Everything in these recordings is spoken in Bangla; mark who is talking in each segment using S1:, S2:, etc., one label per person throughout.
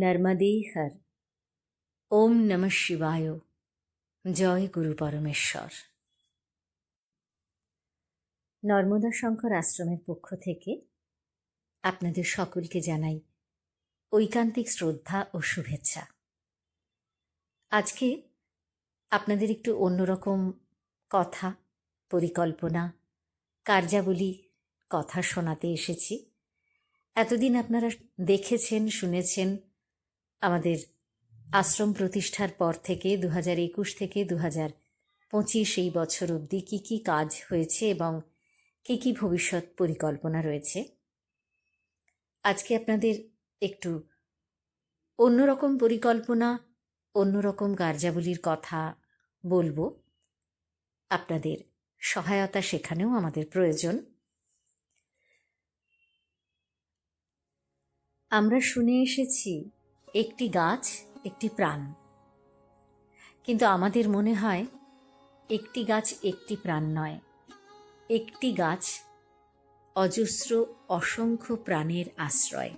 S1: নর্মদে হর ওম নম শিবায় জয় গুরু পরমেশ্বর নর্মদা শঙ্কর আশ্রমের পক্ষ থেকে আপনাদের সকলকে জানাই ঐকান্তিক শ্রদ্ধা ও শুভেচ্ছা। আজকে আপনাদের একটু অন্যরকম কথা, পরিকল্পনা, কার্যাবলী, কথা শোনাতে এসেছি। এতদিন আপনারা দেখেছেন, শুনেছেন আমাদের আশ্রম প্রতিষ্ঠার পর থেকে দু হাজার একুশ থেকে দু হাজার পঁচিশ এই বছর অবধি কী কী কাজ হয়েছে এবং কী কী ভবিষ্যৎ পরিকল্পনা রয়েছে? আজকে আপনাদের একটু অন্যরকম পরিকল্পনা, অন্যরকম কার্যাবলীর কথা বলব। আপনাদের সহায়তা সেখানেও আমাদের প্রয়োজন। আমরা শুনে এসেছি একটি গাছ, একটি প্রাণ। কিন্তু আমাদের মনে হয়, একটি গাছ একটি প্রাণ নয়। একটি গাছ অজস্র, অসংখ্য প্রাণের আশ্রয়।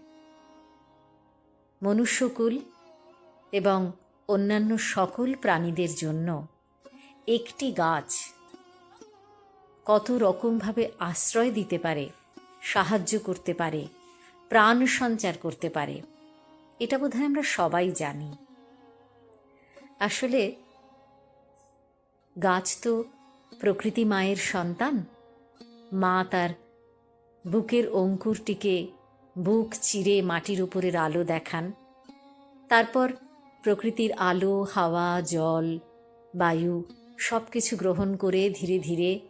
S1: মনুষ্যকুল এবং অন্যান্য সকল প্রাণীদের জন্য একটি গাছ কত রকমভাবে আশ্রয় দিতে পারে, সাহায্য করতে পারে, প্রাণ সঞ্চার করতে পারে এটা বোধহয় আমরা সবাই জানি। আসলে, গাছ তো প্রকৃতি মায়ের সন্তান। মা তার বুকের অঙ্কুরটিকে বুক চিরে মাটির উপরের আলো দেখান। তারপর প্রকৃতির আলো, হাওয়া, জল, বায়ু সব কিছু গ্রহণ করে ধীরে ধীরে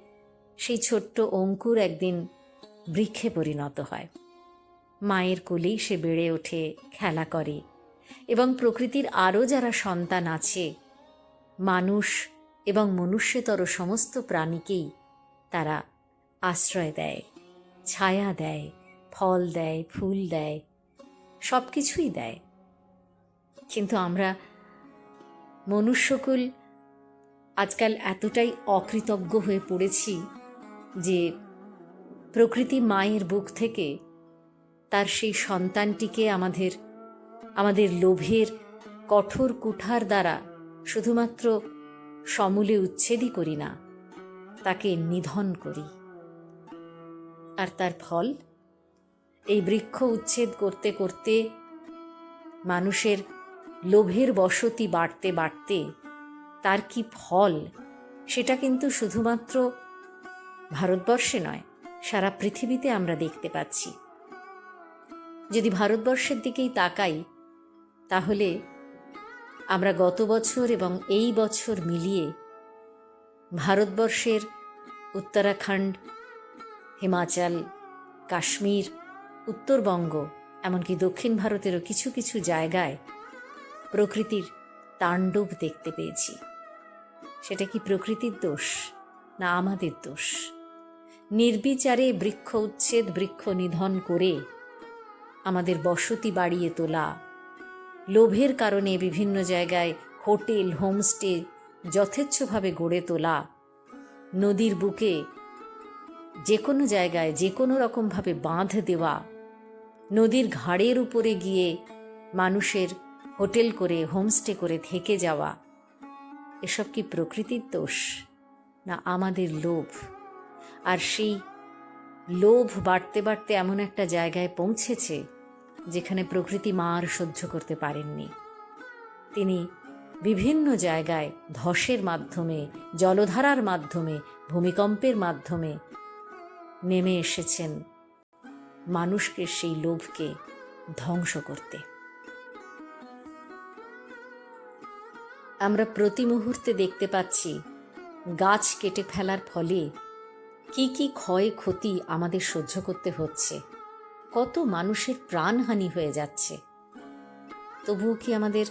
S1: সেই ছোট্ট অঙ্কুর একদিন বৃক্ষে পরিণত হয়। মায়ের কোলেই সে বেড়ে ওঠে, খেলা করে এবং প্রকৃতির আরও যারা সন্তান আছে, মানুষ এবং মনুষ্যতর সমস্ত প্রাণীকেই তারা আশ্রয় দেয়, ছায়া দেয়, ফল দেয়, ফুল দেয় সব কিছুই দেয়। কিন্তু আমরা মনুষ্যকুল আজকাল এতটাই অকৃতজ্ঞ হয়ে পড়েছি যে প্রকৃতি মায়ের বুক থেকে তার সেই সন্তানটিকে আমাদের আমাদের লোভের কঠোর কুঠার দ্বারা শুধুমাত্র সমূলে উচ্ছেদই করি না, তাকে নিধন করি। আর তার ফল? এই বৃক্ষ উচ্ছেদ করতে করতে মানুষের লোভের বসতি বাড়তে বাড়তে তার কি ফল? সেটা কিন্তু শুধুমাত্র ভারতবর্ষে নয়, সারা পৃথিবীতে আমরা দেখতে পাচ্ছি। যদি ভারতবর্ষের দিকেই তাকাই, তাহলে আমরা গত বছর এবং এই বছর মিলিয়ে ভারতবর্ষের উত্তরাখণ্ড, হিমাচল, কাশ্মীর, উত্তরবঙ্গ, এমনকি দক্ষিণ ভারতেরও কিছু কিছু জায়গায় প্রকৃতির তাণ্ডব দেখতে পেয়েছি। সেটা কি প্রকৃতির দোষ না আমাদের দোষ? নির্বিচারে বৃক্ষ উচ্ছেদ, বৃক্ষ নিধন করে আমাদের বসতি বাড়িয়ে তোলা। লোভের কারণে বিভিন্ন জায়গায় হোটেল, হোমস্টে যথেচ্ছভাবে গড়ে তোলা। নদীর বুকে যে কোনো জায়গায় যে কোনো রকমভাবে বাঁধ দেওয়া। নদীর ঘাড়ের উপরে গিয়ে মানুষের হোটেল করে, হোমস্টে করে থেকে যাওয়া। এসব কি প্রকৃতির দোষ না আমাদের লোভ? আর সেই লোভ বাড়তে বাড়তে এমন একটা জায়গায় পৌঁছেছে যেখানে প্রকৃতি মার সহ্য করতে পারেননি। তিনি বিভিন্ন জায়গায় ধসের মাধ্যমে, জলধারার মাধ্যমে, ভূমিকম্পের মাধ্যমে নেমে এসেছেন মানুষকে সেই লোভকে ধ্বংস করতে। আমরা প্রতি মুহূর্তে দেখতে পাচ্ছি গাছ কেটে ফেলার ফলে কি কি ক্ষয় ক্ষতি আমাদের সহ্য করতে হচ্ছে। কত মানুষের প্রাণহানি হয়ে যাচ্ছে। তবুও কি আমাদের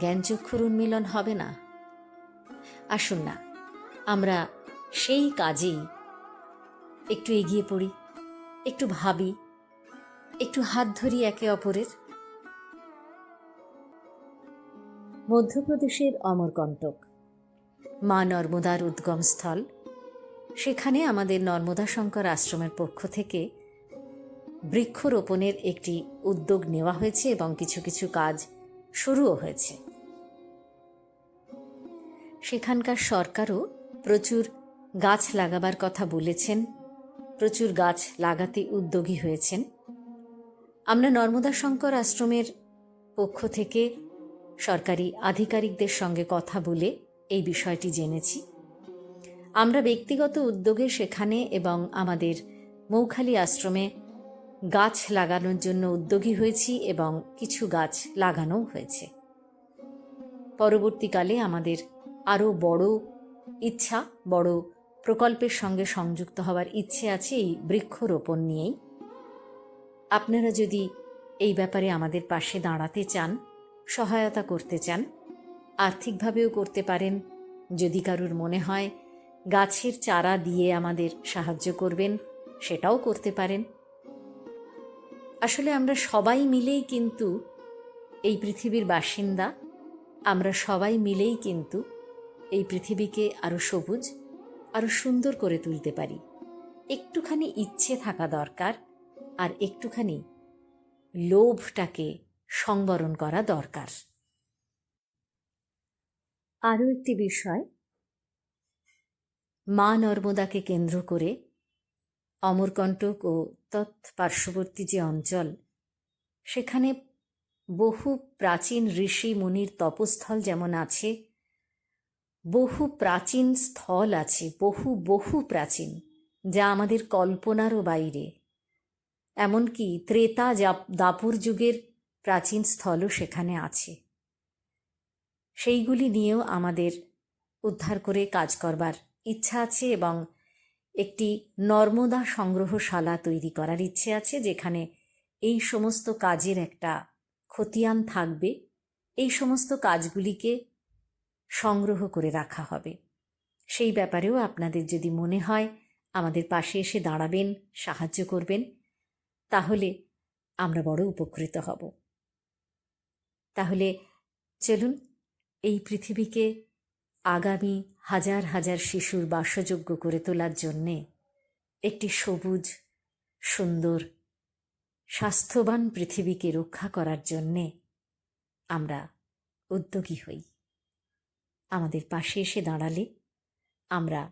S1: জ্ঞানচক্ষুর উন্মিলন হবে না? আসুন না, আমরা সেই কাজেই একটু এগিয়ে পড়ি, একটু ভাবি, একটু হাত ধরি একে অপরের। মধ্যপ্রদেশের অমরকণ্টক, মা নর্মদার উদ্গমস্থল, সেখানে আমাদের নর্মদা শঙ্কর আশ্রমের পক্ষ থেকে বৃক্ষরোপণের একটি উদ্যোগ নেওয়া হয়েছে এবং কিছু কিছু কাজ শুরুও হয়েছে। সেখানকার সরকারও প্রচুর গাছ লাগাবার কথা বলেছেন, প্রচুর গাছ লাগাতে উদ্যোগী হয়েছেন। আমরা নর্মদা শঙ্কর আশ্রমের পক্ষ থেকে সরকারি আধিকারিকদের সঙ্গে কথা বলে এই বিষয়টি জেনেছি। আমরা ব্যক্তিগত উদ্যোগে সেখানে এবং আমাদের মৌখালি আশ্রমে গাছ লাগানোর জন্য উদ্যোগী হয়েছি এবং কিছু গাছ লাগানোও হয়েছে। পরবর্তীকালে আমাদের আরও বড় ইচ্ছা, বড় প্রকল্পের সঙ্গে সংযুক্ত হওয়ার ইচ্ছে আছে এই বৃক্ষরোপণ নিয়েই। আপনারা যদি এই ব্যাপারে আমাদের পাশে দাঁড়াতে চান, সহায়তা করতে চান, আর্থিকভাবেও করতে পারেন, যদি কারুর মনে হয় গাছের চারা দিয়ে আমাদের সাহায্য করবেন, সেটাও করতে পারেন। আসলে আমরা সবাই মিলেই কিন্তু এই পৃথিবীর বাসিন্দা। আমরা সবাই মিলেই কিন্তু এই পৃথিবীকে আরও সবুজ আরও সুন্দর করে তুলতে পারি। একটুখানি ইচ্ছে থাকা দরকার আর একটুখানি লোভটাকে সংবরণ করা দরকার। আরও একটি বিষয়, মা নর্মদাকে কেন্দ্র করে অমরকণ্টক ও তৎপার্শ্ববর্তী যে অঞ্চল, সেখানে বহু প্রাচীন ঋষি মুনির তপস্থল যেমন আছে, বহু প্রাচীন স্থল আছে, বহু বহু প্রাচীন, যা আমাদের কল্পনারও বাইরে। এমনকি ত্রেতা দাপুর যুগের প্রাচীন স্থলও সেখানে আছে। সেইগুলি নিয়েও আমাদের উদ্ধার করে কাজ করবার ইচ্ছা আছে এবং একটি নর্মদা সংগ্রহশালা তৈরি করার ইচ্ছে আছে, যেখানে এই সমস্ত কাজের একটা খতিয়ান থাকবে। এই সমস্ত কাজগুলিকে সংগ্রহ করে রাখা হবে। সেই ব্যাপারেও আপনাদের যদি মনে হয় আমাদের পাশে এসে দাঁড়াবেন, সাহায্য করবেন, তাহলে আমরা বড় উপকৃত হব। তাহলে চলুন এই পৃথিবীকে আগামী হাজার হাজার শিশুর বাসযোগ্য করে তোলার জন্যে একটি সবুজ, সুন্দর, স্বাস্থ্যবান পৃথিবীকে রক্ষা করার জন্যে আমরা উদ্যোগী হই। আমাদের পাশে এসে দাঁড়ালে আমরা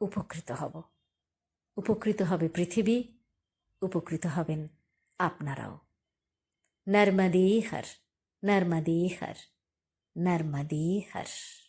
S1: উপকৃত হব। উপকৃত হবে পৃথিবী, উপকৃত হবেন আপনারাও। নর্মদে হর নর্মদে হর নর্মদে হর।